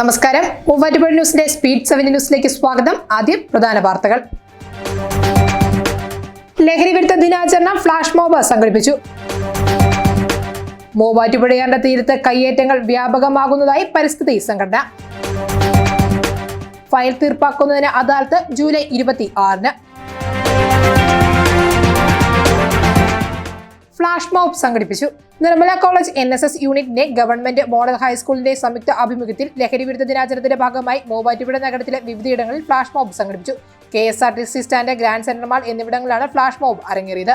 നമസ്കാരം. മൂവാറ്റുപുഴ ന്യൂസിന്റെ speed seven ന്യൂസിലേക്ക് സ്വാഗതം. ആദ്യം പ്രധാന വാർത്തകൾ. ലഹരി വിരുദ്ധ ദിനാചരണം ഫ്ലാഷ് മോബ് സംഘടിപ്പിച്ചു. മൂവാറ്റുപുഴയാന്റെ തീരത്ത് കയ്യേറ്റങ്ങൾ വ്യാപകമാകുന്നതായി പരിസ്ഥിതി സംഘടന. ഫയൽ തീർപ്പാക്കുന്നതിന് അദാലത്ത് ജൂലൈ ഇരുപത്തി ആറിന്. ഫ്ലാഷ് മോബ് സംഘടിപ്പിച്ചു. Nirmala college N S S യൂണിറ്റിന്റെ ഗവൺമെന്റ് മോഡൽ ഹൈസ്കൂളിന്റെ സംയുക്ത ആഭിമുഖ്യത്തിൽ ലഹരി വിരുദ്ധ ദിനാചരണത്തിന്റെ ഭാഗമായി മൂവാറ്റുപുഴ നഗരത്തിലെ വിവിധയിടങ്ങളിൽ ഫ്ലാഷ് മോബ് സംഘടിപ്പിച്ചു. K S R T C stand grand centre mall എന്നിവിടങ്ങളിലാണ് ഫ്ലാഷ് മോബ് അരങ്ങേറിയത്.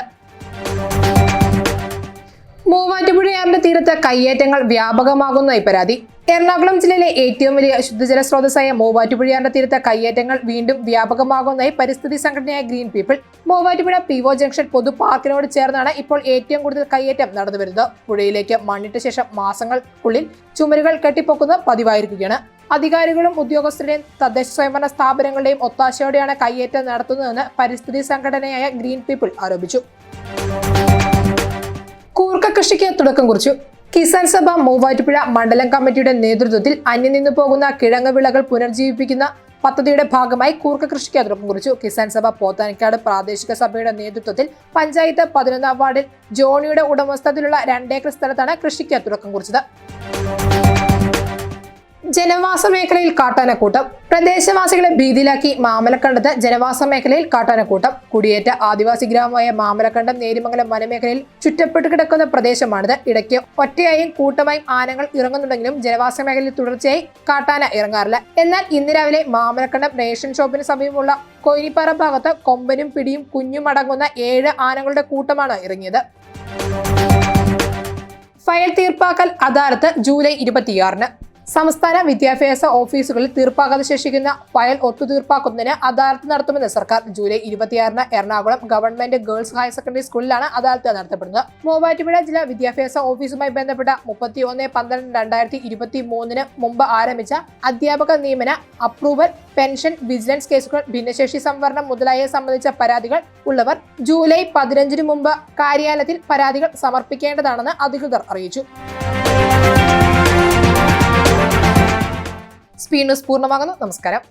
മൂവാറ്റുപുഴയാറിന്റെ തീരത്ത് കയ്യേറ്റങ്ങൾ വ്യാപകമാകുന്നതായി പരാതി. എറണാകുളം ജില്ലയിലെ ഏറ്റവും വലിയ ശുദ്ധജല സ്രോതസ്സായ മൂവാറ്റുപുഴയാറിന്റെ തീരത്ത് കയ്യേറ്റങ്ങൾ വീണ്ടും വ്യാപകമാകുന്നതായി പരിസ്ഥിതി സംഘടനയായ green people Muvattupuzha P O junction പൊതു പാർക്കിനോട് ചേർന്നാണ് ഇപ്പോൾ ഏറ്റവും കൂടുതൽ കയ്യേറ്റം നടന്നുവരുന്നത് പുഴയിലേക്ക് മണ്ണിട്ട ശേഷം മാസങ്ങൾക്കുള്ളിൽ ചുമരുകൾ കെട്ടിപ്പൊക്കുന്ന പതിവായിരിക്കുകയാണ്. അധികാരികളും ഉദ്യോഗസ്ഥരുടെയും തദ്ദേശ സ്വയംഭരണ സ്ഥാപനങ്ങളുടെയും ഒത്താശയോടെയാണ് കയ്യേറ്റം നടത്തുന്നതെന്ന് പരിസ്ഥിതി സംഘടനയായ ഗ്രീൻ പീപ്പിൾ ആരോപിച്ചു. തുടക്കം കുറിച്ചു കിസാൻ സഭ മൂവാറ്റുപുഴ മണ്ഡലം കമ്മിറ്റിയുടെ നേതൃത്വത്തിൽ അന്യം നിന്നു പോകുന്ന കിഴങ്ങ് വിളകൾ പുനർജീവിപ്പിക്കുന്ന പദ്ധതിയുടെ ഭാഗമായി കൂർക്ക കൃഷിക്ക് തുടക്കം കുറിച്ചു കിസാൻ സഭ പോത്താനിക്കാട് പ്രാദേശിക സഭയുടെ നേതൃത്വത്തിൽ പഞ്ചായത്ത് പതിനൊന്നാം വാർഡിൽ ജോണിയുടെ ഉടമസ്ഥതയിലുള്ള രണ്ടേക്കർ സ്ഥലത്താണ് കൃഷിക്ക് തുടക്കം കുറിച്ചത് ജനവാസ മേഖലയിൽ കാട്ടാനക്കൂട്ടം. പ്രദേശവാസികളെ ഭീതിയിലാക്കി മാമലക്കണ്ടത്ത് ജനവാസ മേഖലയിൽ കാട്ടാനക്കൂട്ടം. കുടിയേറ്റ ആദിവാസി ഗ്രാമമായ മാമലക്കണ്ടം നേരിമംഗലം വനമേഖലയിൽ ചുറ്റപ്പെട്ട് കിടക്കുന്ന പ്രദേശമാണിത്. ഇടയ്ക്ക് ഒറ്റയായും കൂട്ടമായും ആനകൾ ഇറങ്ങുന്നുണ്ടെങ്കിലും ജനവാസ മേഖലയിൽ തുടർച്ചയായി കാട്ടാന ഇറങ്ങാറില്ല. എന്നാൽ ഇന്ന് രാവിലെ മാമലക്കണ്ടം റേഷൻ ഷോപ്പിന് സമീപമുള്ള കൊയിനിപ്പാറ ഭാഗത്ത് കൊമ്പനും പിടിയും കുഞ്ഞും അടങ്ങുന്ന ഏഴ് ആനകളുടെ കൂട്ടമാണ് ഇറങ്ങിയത്. ഫയൽ തീർപ്പാക്കൽ അദാലത്ത് ജൂലൈ ഇരുപത്തിയാറിന്. സംസ്ഥാന വിദ്യാഭ്യാസ ഓഫീസുകളിൽ തീർപ്പാകാതെ ശേഷിക്കുന്ന ഫയൽ ഒത്തുതീർപ്പാക്കുന്നതിന് അദാലത്ത് നടത്തുമെന്ന് സർക്കാർ. ജൂലൈ ഇരുപത്തിയാറിന് Ernakulam government girls higher secondary സ്കൂളിലാണ് അദാലത്ത് നടത്തപ്പെടുന്നത്. മൂവാറ്റുപുഴ ജില്ലാ വിദ്യാഭ്യാസ ഓഫീസുമായി ബന്ധപ്പെട്ട മുപ്പത്തി ഒന്ന് പന്ത്രണ്ട് രണ്ടായിരത്തി ഇരുപത്തി മൂന്നിന് മുമ്പ് ആരംഭിച്ച അധ്യാപക നിയമന അപ്രൂവൽ പെൻഷൻ വിജിലൻസ് കേസുകൾ ഭിന്നശേഷി സംവരണം മുതലായവ സംബന്ധിച്ച പരാതികൾ ഉള്ളവർ ജൂലൈ പതിനഞ്ചിന് മുമ്പ് കാര്യാലയത്തിൽ പരാതികൾ സമർപ്പിക്കേണ്ടതാണെന്ന് അധികൃതർ അറിയിച്ചു. സ്പീഡ് ന്യൂസ് പൂർണമാകുന്നു. നമസ്കാരം.